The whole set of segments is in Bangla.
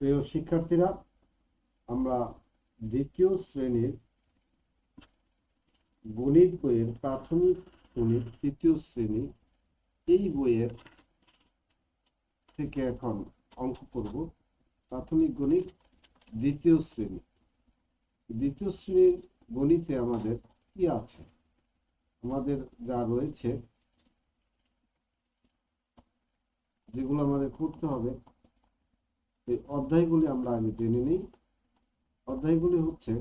প্রিয় শিক্ষার্থীরা, আমরা দ্বিতীয় শ্রেণির গণিত বইয়ের প্রাথমিক গণিত তৃতীয় শ্রেণি এই বইয়ের থেকে এখন অঙ্ক করব। প্রাথমিক গণিত দ্বিতীয় শ্রেণি। দ্বিতীয় শ্রেণির গণিতে আমাদের কি আছে? আমাদের যা রয়েছে, যেগুলো আমাদের করতে হবে এই অধ্যায়গুলি আমরা আগে জেনে নিই। অধ্যায়গুলি হচ্ছে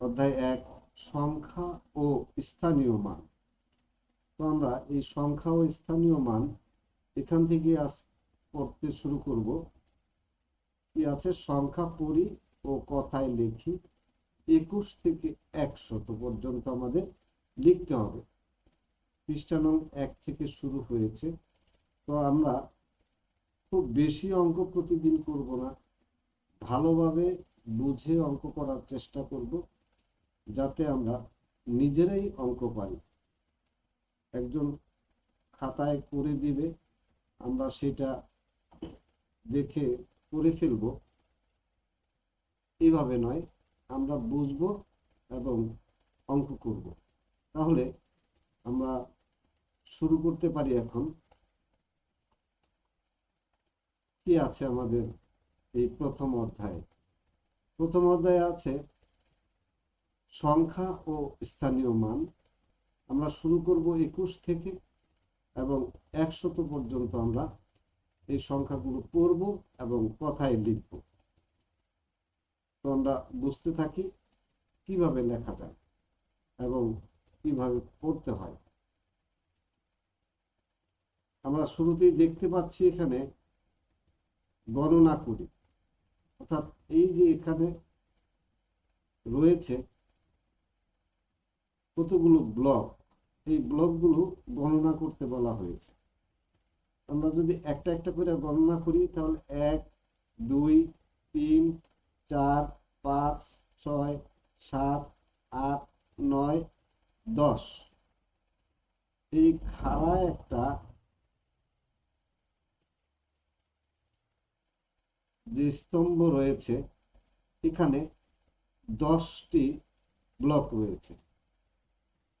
অধ্যায় এক, সংখ্যা ও স্থানীয় মান। তো আমরা এই সংখ্যা ও স্থানীয় মান এখান থেকে আজ পড়তে শুরু করব। কি আছে? সংখ্যা পড়ি ও কথায় লিখি একুশ থেকে একশত পর্যন্ত আমাদের লিখতে হবে। পৃষ্ঠা এক থেকে শুরু হয়েছে। তো আমরা খুব বেশি অঙ্ক প্রতিদিন করব না। ভালোভাবে বুঝে অঙ্ক করার চেষ্টা করব, যাতে আমরা নিজেরাই অঙ্ক পারি। একজন খাতায় করে দিবে, আমরা সেটা দেখে করে ফেলব। এইভাবে নয়, আমরা বুঝব এবং অঙ্ক করব। তাহলে আমরা শুরু করতে পারি এখন। কি আছে আমাদের এই প্রথম অধ্যায়? প্রথম অধ্যায়ে আছে সংখ্যা ও স্থানীয় মান। আমরা শুরু করব একুশ থেকে এবং একশত পর্যন্ত আমরা এই সংখ্যাগুলো পড়ব এবং কথায় লিখব। তো আমরা বুঝতে থাকি কীভাবে লেখা যায় এবং কীভাবে পড়তে হয়। আমরা শুরুতেই দেখতে পাচ্ছি এখানে গণনা করি। অর্থাৎ এই যে এখানে রয়েছে কতগুলো ব্লক, এই ব্লকগুলো গণনা করতে বলা হয়েছে। আমরা যদি একটা একটা করে গণনা করি, তাহলে এক, দুই, তিন, চার, পাঁচ, ছয়, সাত, আট, নয়, দশ। এই খাড়া একটা যে স্তম্ভ রয়েছে, এখানে দশটি ব্লক রয়েছে।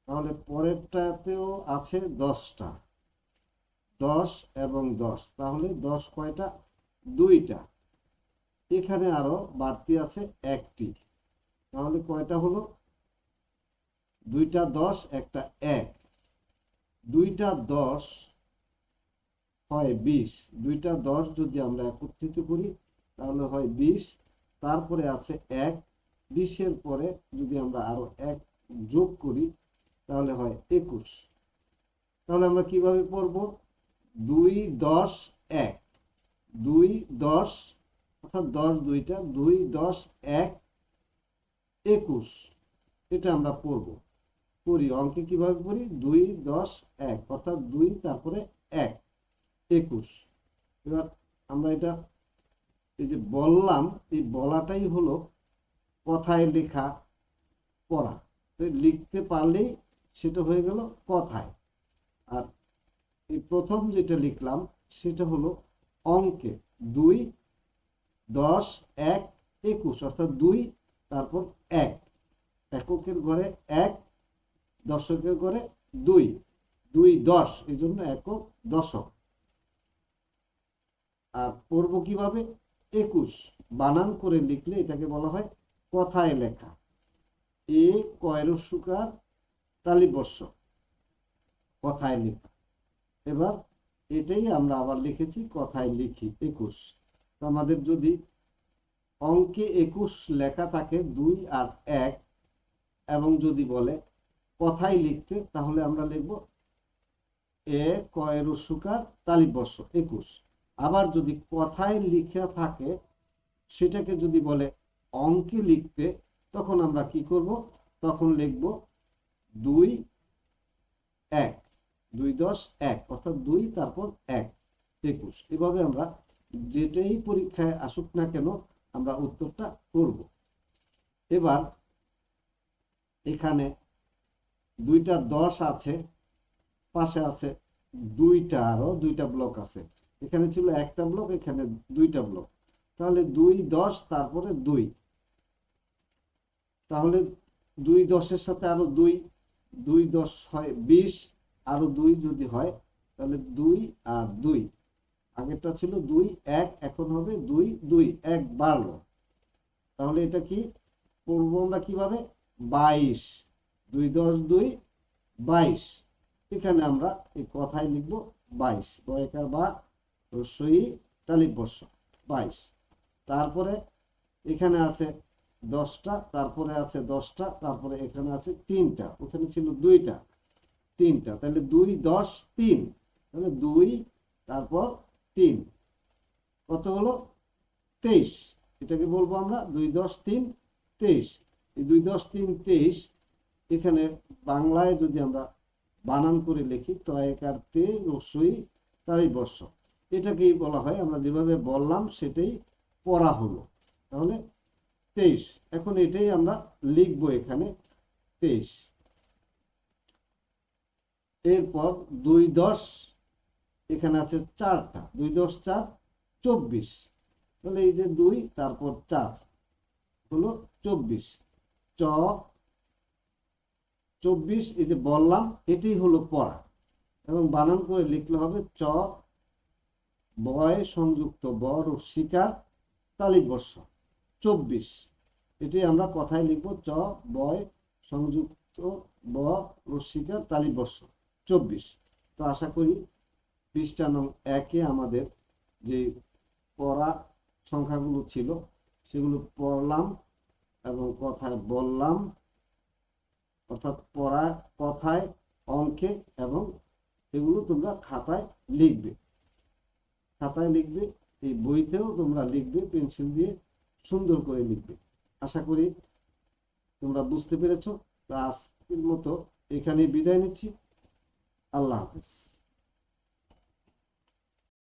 তাহলে পরেরটাতেও আছে দশটা। দশ এবং দশ, তাহলে দশ কয়টা? দুইটা। এখানে আরও বাড়তি আছে একটি। তাহলে কয়টা হলো? দুইটা দশ, একটা এক। দুইটা দশ হয় বিশ। দুইটা দশ যদি আমরা একত্রিত করি তাহলে হয় বিশ। তারপরে আছে এক। বিশের পরে যদি আমরা আরও এক যোগ করি, তাহলে হয় একুশ। তাহলে আমরা কীভাবে পড়ব? দুই দশ এক। দুই দশ, অর্থাৎ দশ দুইটা, দুই দশ এক একুশ। এটা আমরা পড়ব। পড়ি, অঙ্কে কীভাবে পড়ি? দুই দশ এক, অর্থাৎ দুই, তারপরে এক, একুশ। এবার আমরা এটা এই যে বললাম, এই বলাটাই হলো কথায় লেখা পড়া। তো লিখতে পারলেই সেটা হয়ে গেল কথায়। আর এই প্রথম যেটা লিখলাম, সেটা হলো অঙ্কে দুই, দশ, এক, একুশ, অর্থাৎ দুই, তারপর এক। এককের ঘরে এক, দশকের ঘরে দুই। দুই, দশ, এই জন্য একক দশক। আর পড়ব কীভাবে? একুশ। বানান করে লিখলে এটাকে বলা হয় কথায় লেখা। এ কয়রসুকার তালিবর্ষ কথায় লেখা। এবার এটাই আমরা আবার লিখেছি কথায় লিখি একুশ। আমাদের যদি অঙ্কে একুশ লেখা থাকে দুই আর এক, এবং যদি বলে কথায় লিখতে, তাহলে আমরা লিখব এ কয়রসুকার তালিবর্ষ একুশ। আবার যদি কথায় লিখা থাকে, সেটাকে যদি বলে অঙ্কে লিখতে, তখন আমরা কি করব? তখন লিখব দুই এক, দুই দশ এক, অর্থাৎ দুই তারপর এক, একুশ। এভাবে আমরা যেটাই পরীক্ষায় আসুক না কেন, আমরা উত্তরটা করব। এবার এখানে দুইটা দশ আছে, পাশে আছে দুইটা আরও দুইটা ব্লক আছে। এখানে ছিল একটা ব্লক এখানে দুইটা ব্লক তাহলে দুই দশ, তারপরে দুই। তাহলে দুই দশের সাথে আরও দুই দুই দশ হয় বিশ, আরও দুই যদি হয়, তাহলে দুই আর দুই। আগেরটা ছিল দুই, এক, এখন হবে দুই দুই, এক বাড়লো তাহলে এটা কি? পড়ব আমরা কীভাবে? বাইশ। দুই দশ, দুই, বাইশ। এখানে আমরা এই কথায় লিখব বাইশ। বয়কার বা রস্যই তালিবর্ষ বাইশ। তারপরে এখানে আছে দশটা, তারপরে আছে দশটা, তারপরে এখানে আছে তিনটা, ওখানে ছিল দুইটা, তিনটা। তাহলে দুই, দশ, তিন। তাহলে দুই, তারপর তিন। কত হলো? তেইশ। এটাকে বলব আমরা দুই, দশ, তিন, তেইশ। এই দুই, দশ, তিন, তেইশ এখানে বাংলায় যদি আমরা বানান করে লিখি তয়কার তে রসই তারই বর্ষ। এটাকেই বলা হয়, আমরা যেভাবে বললাম সেটাই পড়া হলো। তাহলে তেইশ, এখন এটাই আমরা লিখব এখানে, তেইশ। এরপর দুই দশ, এখানে আছে চারটা, দুই দশ চার, চব্বিশ। তাহলে এই যে দুই, তারপর চার হলো চব্বিশ। চ, চব্বিশ, এই যে বললাম, এটাই হলো পড়া। এবং বানান করে লিখলে হবে চ বয় সংযুক্ত বর ও শিকার তালিবর্ষ চব্বিশ। এটি আমরা কথায় লিখব চ, বয়, সংযুক্ত ব রস্মিকার তালিবর্ষ চব্বিশ। তো আশা করি পৃষ্ঠা নং একে আমাদের যে পড়া সংখ্যাগুলো ছিল, সেগুলো পড়লাম এবং কথায় বললাম। অর্থাৎ পড়া কথায়, অঙ্কে এবং এগুলো তোমরা খাতায় লিখবে। খাতায় লিখবে, এই বইতেও তোমরা লিখবে, পেন্সিল দিয়ে সুন্দর করে লিখবে। আশা করি তোমরা বুঝতে পেরেছ। আজকের মতো এখানে বিদায় নিচ্ছি। আল্লাহ হাফেজ।